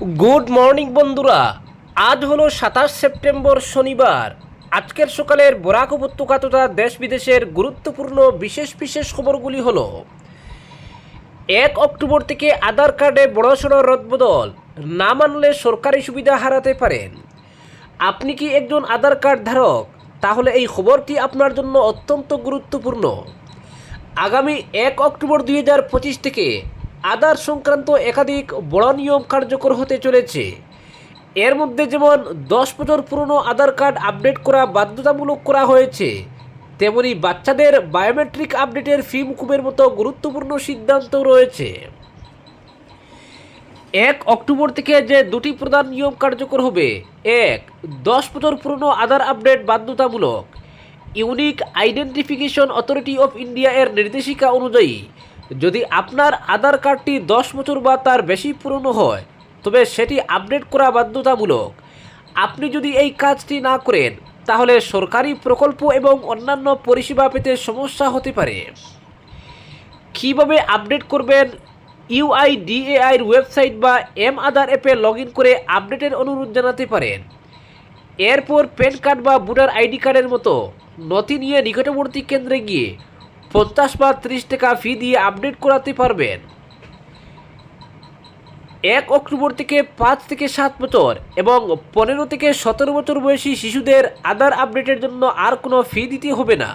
Good morning বন্ধুরা। আজ হলো সাতাশ সেপ্টেম্বর শনিবার। আজকের সকালের বরাক উপত্যকা তথা দেশ বিদেশের গুরুত্বপূর্ণ বিশেষ বিশেষ খবরগুলি হলো, এক অক্টোবর থেকে আধার কার্ডে বড়সড় রদবদল, না মানলে সরকারি সুবিধা হারাতে পারেন। আপনি কি একজন আধার কার্ড ধারক? তাহলে এই খবরটি আপনার জন্য অত্যন্ত গুরুত্বপূর্ণ। আগামী এক অক্টোবর দুই হাজার পঁচিশ থেকে আধার সংক্রান্ত একাধিক বড় নিয়ম কার্যকর হতে চলেছে। এর মধ্যে যেমন দশ বছর পুরনো আধার কার্ড আপডেট করা বাধ্যতামূলক করা হয়েছে, তেমনি বাচ্চাদের বায়োমেট্রিক আপডেটের ফি মুকুবের মতো গুরুত্বপূর্ণ সিদ্ধান্ত রয়েছে। এক অক্টোবর থেকে যে দুটি প্রধান নিয়ম কার্যকর হবে, এক, দশ বছর পুরনো আধার আপডেট বাধ্যতামূলক। Unique identification authority of India এর নির্দেশিকা অনুযায়ী যদি আপনার আধার কার্ডটি দশ বছর বা তার বেশি পুরনো হয়, তবে সেটি আপডেট করা বাধ্যতামূলক। আপনি যদি এই কাজটি না করেন, তাহলে সরকারি প্রকল্প এবং অন্যান্য পরিষেবা পেতে সমস্যা হতে পারে। কীভাবে আপডেট করবেন? ইউআইডিএআই এর ওয়েবসাইট বা এম আধার অ্যাপে লগ করে আপডেটের অনুরোধ জানাতে পারেন। এরপর প্যান কার্ড বা ভোটার আইডি কার্ডের মতো নথি নিয়ে নিকটবর্তী কেন্দ্রে গিয়ে পঞ্চাশ বা ত্রিশ টাকা ফি দিয়ে আপডেট করাতে পারবেন। এক অক্টোবর থেকে পাঁচ থেকে সাত বছর এবং পনেরো থেকে সতেরো বছর বয়সী শিশুদের আধার আপডেটের জন্য আর কোনো ফি দিতে হবে না।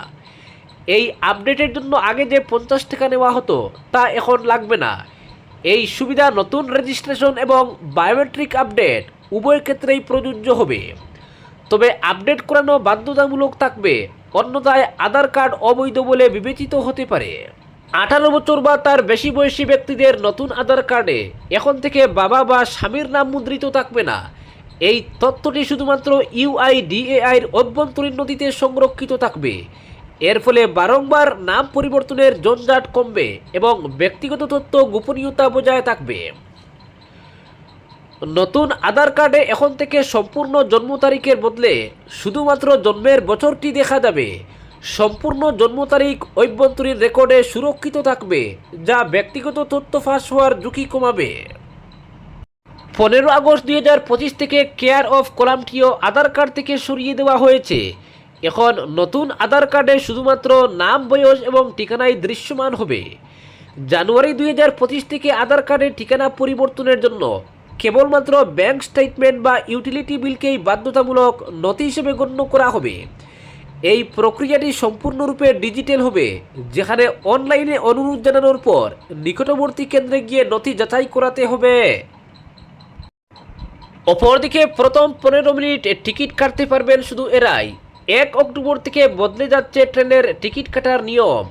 এই আপডেটের জন্য আগে যে পঞ্চাশ টাকা নেওয়া হতো, তা এখন লাগবে না। এই সুবিধা নতুন রেজিস্ট্রেশন এবং বায়োমেট্রিক আপডেট উভয় ক্ষেত্রেই প্রযোজ্য হবে। তবে আপডেট করানো বাধ্যতামূলক থাকবে। অন্যথায় আধার কার্ড অবৈধ বলে বিবেচিত হতে পারে। আঠারো বছর বা তার বেশি বয়সী ব্যক্তিদের নতুন আধার কার্ডে এখন থেকে বাবা বা স্বামীর নাম মুদ্রিত থাকবে না। এই তথ্যটি শুধুমাত্র ইউআইডিএআই এর অভ্যন্তরীণ নথিতে সংরক্ষিত থাকবে। এর ফলে বারংবার নাম পরিবর্তনের জঞ্জাট কমবে এবং ব্যক্তিগত তথ্য গোপনীয়তা বজায় থাকবে। নতুন আধার কার্ডে এখন থেকে সম্পূর্ণ জন্ম তারিখের বদলে শুধুমাত্র জন্মের বছরটি দেখা যাবে। সম্পূর্ণ জন্ম তারিখ অভ্যন্তরীণ রেকর্ডে সুরক্ষিত থাকবে, যা ব্যক্তিগত তথ্য ফাঁস হওয়ার ঝুঁকি কমাবে। পনেরো আগস্ট দুই হাজার পঁচিশ থেকে কেয়ার অফ কলামটিও আধার কার্ড থেকে সরিয়ে দেওয়া হয়েছে। এখন নতুন আধার কার্ডে শুধুমাত্র নাম, বয়স এবং ঠিকানায় দৃশ্যমান হবে। জানুয়ারি দুই হাজার পঁচিশ থেকে আধার কার্ডের ঠিকানা পরিবর্তনের জন্য কেবলমাত্র ব্যাংক স্টেটমেন্ট বা ইউটিলিটি বিলকেই বাধ্যতামূলক নথি হিসেবে গণ্য করা হবে। এই প্রক্রিয়াটি সম্পূর্ণরূপে ডিজিটাল হবে, যেখানে অনলাইনে অনুরোধ জানানোর পর নিকটবর্তী কেন্দ্রে গিয়ে নথি যাচাই করাতে হবে। অপরদিকে প্রথম পনেরো মিনিট টিকিট কাটতে পারবেন শুধু এরাই। এক অক্টোবর থেকে বদলে যাচ্ছে ট্রেনের টিকিট কাটার নিয়ম।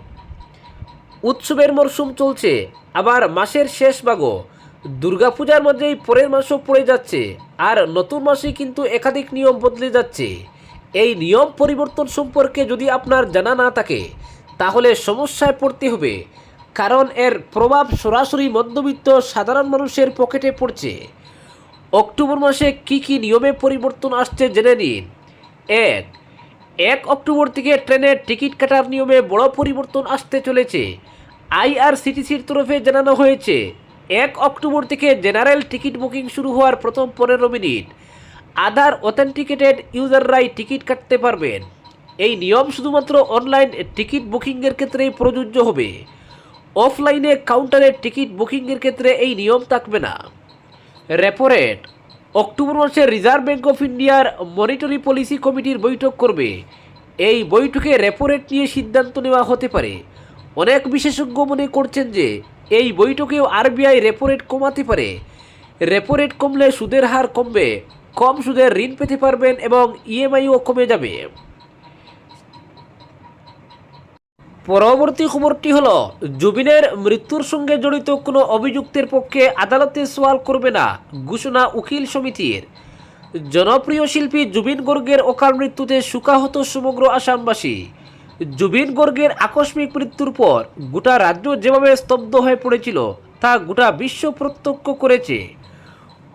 উৎসবের মরশুম চলছে, আবার মাসের শেষ ভাগও। দুর্গাপূজার মধ্যেই পরের মাসও পড়ে যাচ্ছে, আর নতুন মাসে কিন্তু একাধিক নিয়ম বদলে যাচ্ছে। এই নিয়ম পরিবর্তন সম্পর্কে যদি আপনার জানা না থাকে, তাহলে সমস্যায় পড়তে হবে, কারণ এর প্রভাব সরাসরি মধ্যবিত্ত সাধারণ মানুষের পকেটে পড়ছে। অক্টোবর মাসে কি কি নিয়মে পরিবর্তন আসছে জেনে নিন। এক এক অক্টোবর থেকে ট্রেনের টিকিট কাটার নিয়মে বড় পরিবর্তন আসতে চলেছে, আইআরসিটিসির তরফে জানানো হয়েছে। এক অক্টোবর থেকে জেনারেল টিকিট বুকিং শুরু হওয়ার প্রথম পনেরো মিনিট। আধার অথেন্টিকেটেড ইউজাররাই টিকিট কাটতে পারবেন। এই নিয়ম শুধুমাত্র অনলাইন টিকিট বুকিংয়ের ক্ষেত্রেই প্রযোজ্য হবে। অফলাইনে কাউন্টারে টিকিট বুকিংয়ের ক্ষেত্রে এই নিয়ম থাকবে না। রেপো রেট অক্টোবর মাসে রিজার্ভ ব্যাঙ্ক অফ ইন্ডিয়ার মনিটরি পলিসি কমিটির বৈঠক করবে। এই বৈঠকে রেপো রেট নিয়ে সিদ্ধান্ত নেওয়া হতে পারে। অনেক বিশেষজ্ঞ মনে করছেন যে এই বৈঠকেও আরবিআই রেপো রেট কমাতে পারে। রেপো রেট কমলে সুদের হার কমবে, কম সুদের ঋণ পেতে পারবেন এবং ইএমআইও কমে যাবে। পরবর্তী খবরটি হল, জুবিনের মৃত্যুর সঙ্গে জড়িত কোনো অভিযুক্তের পক্ষে আদালতে সওয়াল করবে না ঘোষণা উকিল সমিতির। জনপ্রিয় শিল্পী জুবিন গর্গের অকাল মৃত্যুতে সুকাহত সমগ্র আসামবাসী। জুবিন গর্গের আকস্মিক মৃত্যুর পর গোটা রাজ্য যেভাবে স্তব্ধ হয়ে পড়েছিল, তা গোটা বিশ্ব প্রত্যক্ষ করেছে।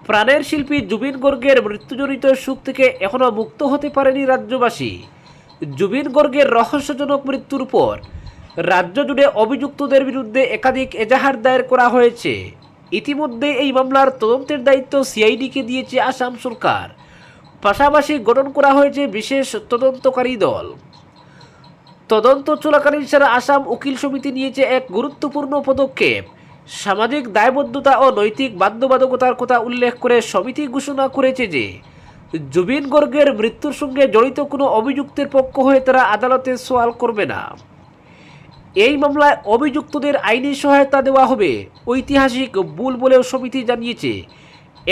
প্রাণের শিল্পী জুবিন গর্গের মৃত্যুজনিত সুখ থেকে এখনও মুক্ত হতে পারেনি রাজ্যবাসী। জুবিন গর্গের রহস্যজনক মৃত্যুর পর রাজ্য জুড়ে অভিযুক্তদের বিরুদ্ধে একাধিক এজাহার দায়ের করা হয়েছে। ইতিমধ্যে এই মামলার তদন্তের দায়িত্ব সিআইডিকে দিয়েছে আসাম সরকার। পাশাপাশি গঠন করা হয়েছে বিশেষ তদন্তকারী দল। তদন্ত চলাকালীন সারা আসাম উকিল সমিতি নিয়েছে এক গুরুত্বপূর্ণ পদক্ষেপ। সামাজিক দায়বদ্ধতা ও নৈতিক বাধ্যবাধকতার কথা উল্লেখ করে সমিতি ঘোষণা করেছে যে, জুবিন গর্গের মৃত্যুর সঙ্গে জড়িত কোনো অভিযুক্তের পক্ষ হয়ে তারা আদালতে সওয়াল করবে না। এই মামলায় অভিযুক্তদের আইনি সহায়তা দেওয়া হবে। ঐতিহাসিক ভুল বলেও সমিতি জানিয়েছে,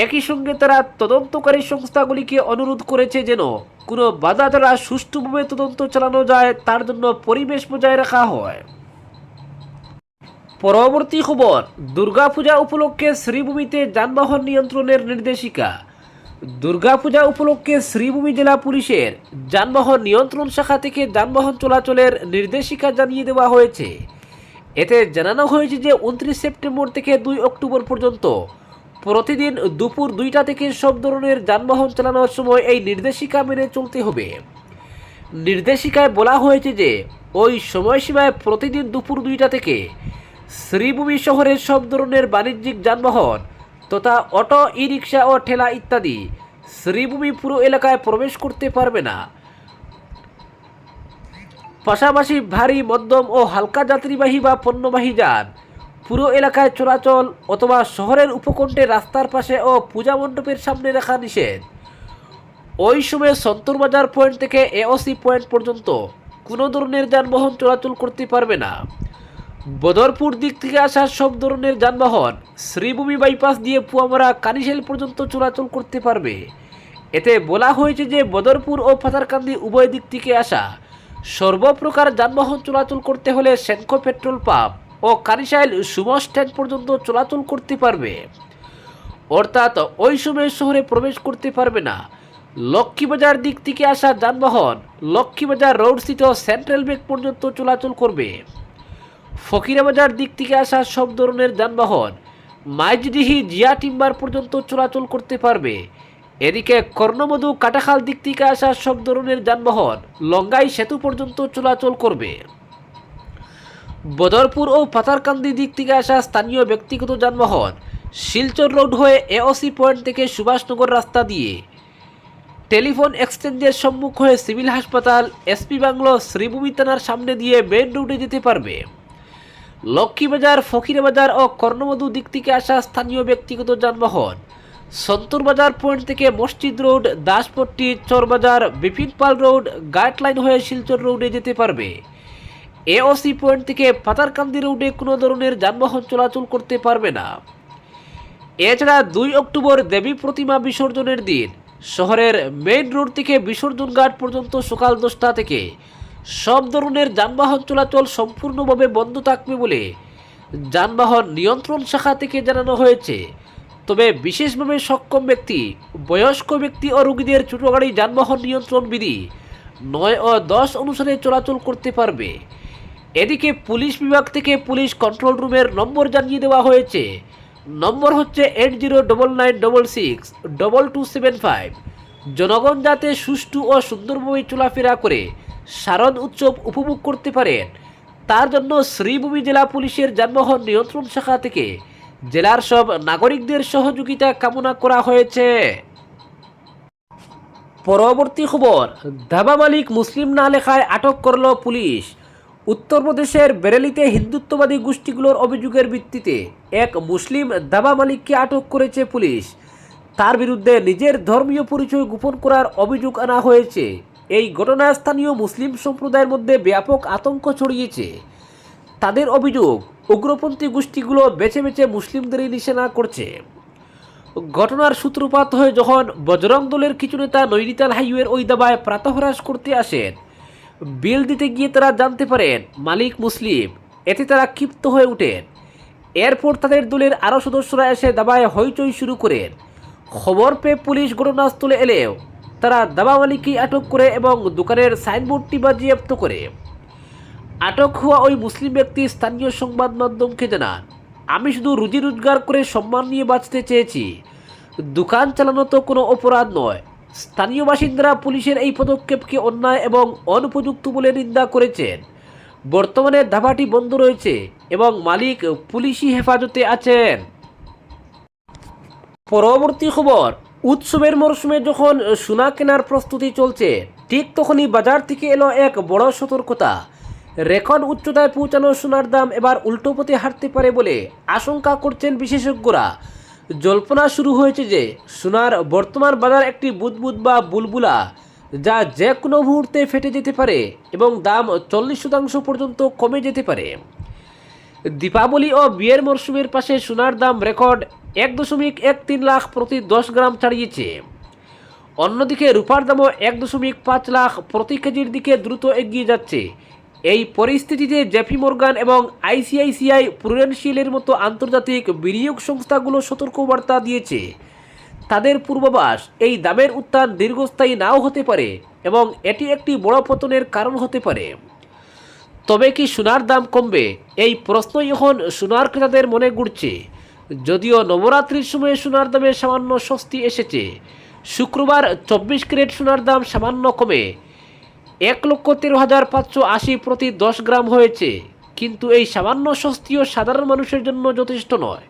একই সঙ্গে তারা তদন্তকারী সংস্থাগুলিকে অনুরোধ করেছে যেন কোনো বাধা ছাড়া সুষ্ঠুভাবে তদন্ত চালানো যায়, তার জন্য পরিবেশ বজায় রাখা হয়। পরবর্তী খবর, দুর্গাপূজা উপলক্ষে শ্রীভূমিতে যানবাহন নিয়ন্ত্রণের নির্দেশিকা। দুর্গাপূজা উপলক্ষে শ্রীভূমি জেলা পুলিশের যানবাহন নিয়ন্ত্রণ শাখা থেকে যানবাহন চলাচলের নির্দেশিকা জানিয়ে দেওয়া হয়েছে। এতে জানানো হয়েছে যে, উনত্রিশ সেপ্টেম্বর থেকে দুই অক্টোবর পর্যন্ত প্রতিদিন দুপুর দুইটা থেকে সব ধরনের যানবাহন চালানোর সময় এই নির্দেশিকা মেনে চলতে হবে। নির্দেশিকায় বলা হয়েছে যে, ওই সময়সীমায় প্রতিদিন দুপুর দুইটা থেকে শ্রীভূমি শহরের সব ধরনের বাণিজ্যিক যানবাহন তথা অটো ই রিক্সা ও ঠেলা ইত্যাদি শ্রীভূমি পুরো এলাকায় প্রবেশ করতে পারবে না। পাশাপাশি ভারী মধ্যম ও হালকা যাত্রীবাহী বা পণ্যবাহী যান পুরো এলাকায় চলাচল অথবা শহরের উপকণ্ঠে রাস্তার পাশে ও পূজা মণ্ডপের সামনে রাখা নিষেধ। ওই সময় সন্তরবাজার পয়েন্ট থেকে এওসি পয়েন্ট পর্যন্ত কোনো ধরনের যানবাহন চলাচল করতে পারবে না। বদরপুর দিক থেকে আসা সব ধরনের যানবাহন শ্রীভূমি বাইপাস দিয়ে পুয়ামারা কানিশেল পর্যন্ত চলাচল করতে পারবে। এতে বলা হয়েছে যে বদরপুর ও পাতারকান্দি উভয় দিক থেকে আসা সর্বপ্রকার যানবাহন চলাচল করতে হলে সেনকো পেট্রোল পাম্প ও কারিশাইল সুমো স্ট্যান্ড পর্যন্ত চলাচল করতে পারবে। অর্থাৎ ওই সময় শহরে প্রবেশ করতে পারবে না। লক্ষ্মীবাজার দিক থেকে আসা যানবাহন লক্ষ্মীবাজার রোডস্থিত সেন্ট্রাল ব্যাংক পর্যন্ত চলাচল করবে। ফকিরাবাজার দিক থেকে আসা সব ধরনের যানবাহন মাইজডিহি জিয়া টিম্বার পর্যন্ত চলাচল করতে পারবে। এদিকে কর্ণমধু কাটাখাল দিক থেকে আসা সব ধরনের যানবাহন লঙ্গাই সেতু পর্যন্ত চলাচল করবে। বদরপুর ও পাতারকান্দি দিক থেকে আসা স্থানীয় ব্যক্তিগত যানবাহন শিলচর রোড হয়ে এওসি পয়েন্ট থেকে সুভাষনগর রাস্তা দিয়ে। টেলিফোন এক্সচেঞ্জের সম্মুখ হয়ে সিভিল হাসপাতাল এসপি বাংলো, শ্রীভূমি থানার সামনে দিয়ে মেন রোডে যেতে পারবে। লক্ষ্মীবাজার, ফকিরাবাজার ও কর্ণমধু দিক থেকে আসা স্থানীয় ব্যক্তিগত যানবাহন সন্তরবাজার পয়েন্ট থেকে Masjid road, Daspatti, Charbazar, Bipin Pal road, guideline হয়ে শিলচর রোডে যেতে পারবে। এওসি পয়েন্ট থেকে পাতারকান্দি রোডে কোনো ধরনের যানবাহন চলাচল করতে পারবে না। এছাড়া দুই অক্টোবর দেবী প্রতিমা বিসর্জনের দিন, শহরের মেইন রোড থেকে বিসর্জন ঘাট পর্যন্ত সকাল দশটা থেকে সব ধরনের যানবাহন চলাচল সম্পূর্ণভাবে বন্ধ থাকবে বলে যানবাহন নিয়ন্ত্রণ শাখা থেকে জানানো হয়েছে। তবে বিশেষভাবে সক্ষম ব্যক্তি, বয়স্ক ব্যক্তি ও রোগীদের ছোট গাড়ি যানবাহন নিয়ন্ত্রণ বিধি নয় ও দশ অনুসারে চলাচল করতে পারবে। এদিকে পুলিশ বিভাগ থেকে পুলিশ কন্ট্রোল রুমের নম্বর জানিয়ে দেওয়া হয়েছে। নম্বর হচ্ছে eight zero double nine double six double two seven five জনগণ যাতে সুষ্ঠু ও সুন্দরভাবে চলাফেরা করে শারদ উৎসব উপভোগ করতে পারেন, তার জন্য শ্রীভূমি জেলা পুলিশের যানবাহন নিয়ন্ত্রণ শাখা থেকে জেলার সব নাগরিকদের সহযোগিতা কামনা করা হয়েছে। পরবর্তী খবর ধাবা মালিক মুসলিম না লেখায় আটক করল পুলিশ। উত্তরপ্রদেশের বেরেলিতে হিন্দুত্ববাদী গোষ্ঠীগুলোর অভিযোগের ভিত্তিতে এক মুসলিম দাবা মালিককে আটক করেছে পুলিশ। তার বিরুদ্ধে নিজের ধর্মীয় পরিচয় গোপন করার অভিযোগ আনা হয়েছে। এই ঘটনায় স্থানীয় মুসলিম সম্প্রদায়ের মধ্যে ব্যাপক আতঙ্ক ছড়িয়েছে। তাদের অভিযোগ, উগ্রপন্থী গোষ্ঠীগুলো বেছে বেছে মুসলিমদেরই নিশানা করছে। ঘটনার সূত্রপাত হয়ে যখন বজরং দলের কিছু নেতা নৈনিতাল হাইওয়ের ওই দাবায় প্রাতহরাস করতে আসেন। বিল দিতে গিয়ে তারা জানতে পারেন, মালিক মুসলিম, এতে তারা ক্ষিপ্ত হয়ে ওঠেন। এরপর তাদের দলের আরও সদস্যরা এসে দাবায় হইচই শুরু করেন। খবর পেয়ে পুলিশ ঘটনাস্থলে এলেও তারা দাবা মালিককেই আটক করে এবং দোকানের সাইনবোর্ডটি বাজেয়াপ্ত করে। আটক হওয়া ওই মুসলিম ব্যক্তি স্থানীয় সংবাদ মাধ্যমকে জানান, আমি শুধু রুজি রোজগার করে সম্মান নিয়ে বাঁচতে চেয়েছি। দোকান চালানো তো কোনো অপরাধ নয় স্থানীয় বাসিন্দারা পুলিশের এই পদক্ষেপকে অন্যায় এবং অনুপযুক্ত বলে নিন্দা করেছেন। বর্তমানে ধাবাটি বন্ধ রয়েছে এবং মালিক পুলিশি হেফাজতে আছেন। পরবর্তী খবর, উৎসবের মরশুমে যখন সোনা কেনার প্রস্তুতি চলছে, ঠিক তখনই বাজার থেকে এলো এক বড় সতর্কতা। রেকর্ড উচ্চতায় পৌঁছানো সোনার দাম এবার উল্টো পথে হাঁটতে পারে বলে আশঙ্কা করছেন বিশেষজ্ঞরা। জল্পনা শুরু হয়েছে যে সোনার বর্তমান বাজার একটি বুদবুদ বা বুলবুলা, যা যে কোনো মুহূর্তে ফেটে যেতে পারে এবং দাম চল্লিশ শতাংশ পর্যন্ত কমে যেতে পারে। দীপাবলি ও বিয়ের মরশুমের পাশে সোনার দাম রেকর্ড এক দশমিক এক তিন লাখ প্রতি দশ গ্রাম ছাড়িয়েছে। অন্যদিকে রূপার দামও এক দশমিক পাঁচ লাখ প্রতি কেজির দিকে দ্রুত এগিয়ে যাচ্ছে। এই পরিস্থিতিতে জেপি মর্গান এবং আইসিআইসিআই প্রুডেন্সিয়ালের মতো আন্তর্জাতিক বিনিয়োগ সংস্থাগুলো সতর্কবার্তা দিয়েছে। তাদের পূর্বাভাস, এই দামের উত্থান দীর্ঘস্থায়ী নাও হতে পারে এবং এটি একটি বড় পতনের কারণ হতে পারে। তবে কি সোনার দাম কমবে? এই প্রশ্নই এখন সোনার ক্রেতাদের মনে ঘুরছে। যদিও নবরাত্রির সময়ে সোনার দামে সামান্য স্বস্তি এসেছে, শুক্রবার চব্বিশ ক্যারেট সোনার দাম সামান্য কমে। এক লক্ষ তেরো হাজার পাঁচশো আশি প্রতি দশ গ্রাম হয়েছে। কিন্তু এই সামান্য স্বস্তিও সাধারণ মানুষের জন্য যথেষ্ট নয়।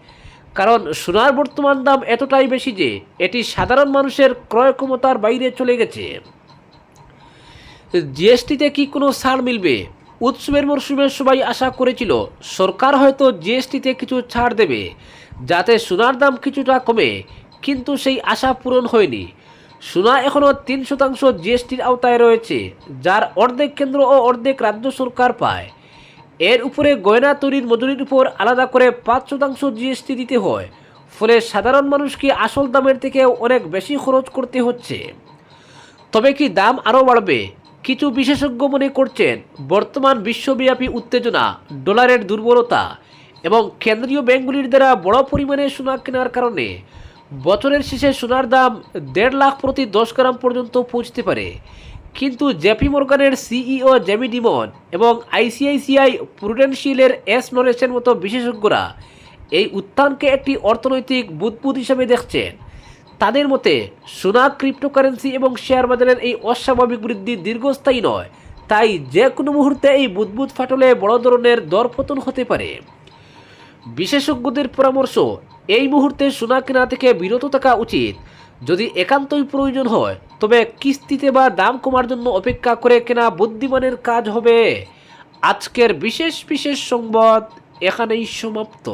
কারণ সোনার বর্তমান দাম এতটাই বেশি যে এটি সাধারণ মানুষের ক্রয় ক্ষমতার বাইরে চলে গেছে। জিএসটিতে কি কোনো ছাড় মিলবে? উৎসবের মরশুমে সবাই আশা করেছিল, সরকার হয়তো জিএসটিতে কিছু ছাড় দেবে, যাতে সোনার দাম কিছুটা কমে, কিন্তু সেই আশা পূরণ হয়নি। সোনা এখনও তিন শতাংশ জিএসটির আওতায় রয়েছে, যার অর্ধেক কেন্দ্র ও অর্ধেক রাজ্য সরকার পায়। এর উপরে গয়না তৈরির মজুরির উপর আলাদা করে পাঁচ শতাংশ জিএসটি দিতে হয়, ফলে সাধারণ মানুষকে আসল দামের থেকে অনেক বেশি খরচ করতে হচ্ছে। তবে কি দাম আরও বাড়বে? কিছু বিশেষজ্ঞ মনে করছেন, বর্তমান বিশ্বব্যাপী উত্তেজনা, ডলারের দুর্বলতা এবং কেন্দ্রীয় ব্যাংকগুলির দ্বারা বড় পরিমাণে সোনা কেনার কারণে বছরের শেষে সোনার দাম দেড় লাখ প্রতি দশ গ্রাম পর্যন্ত পৌঁছতে পারে। কিন্তু জেপি মর্গানের সিইও জেমি ডিমন এবং আইসিআইসিআই প্রুডেন্সিয়ালের এস নরেসের মতো বিশেষজ্ঞরা এই উত্থানকে একটি অর্থনৈতিক বুদবুদ হিসেবে দেখছেন। তাদের মতে, সোনা, ক্রিপ্টোকারেন্সি এবং শেয়ার বাজারের এই অস্বাভাবিক বৃদ্ধি দীর্ঘস্থায়ী নয়, তাই যে কোনো মুহূর্তে এই বুদবুদ ফাটলে বড় ধরনের দরপতন হতে পারে। বিশেষজ্ঞদের পরামর্শ এই মুহূর্তে সোনা কেনা থেকে বিরত থাকা উচিত। যদি একান্তই প্রয়োজন হয়, তবে কিস্তিতে বা দাম কমার জন্য অপেক্ষা করে কেনা বুদ্ধিমানের কাজ হবে। আজকের বিশেষ বিশেষ সংবাদ এখানেই সমাপ্ত।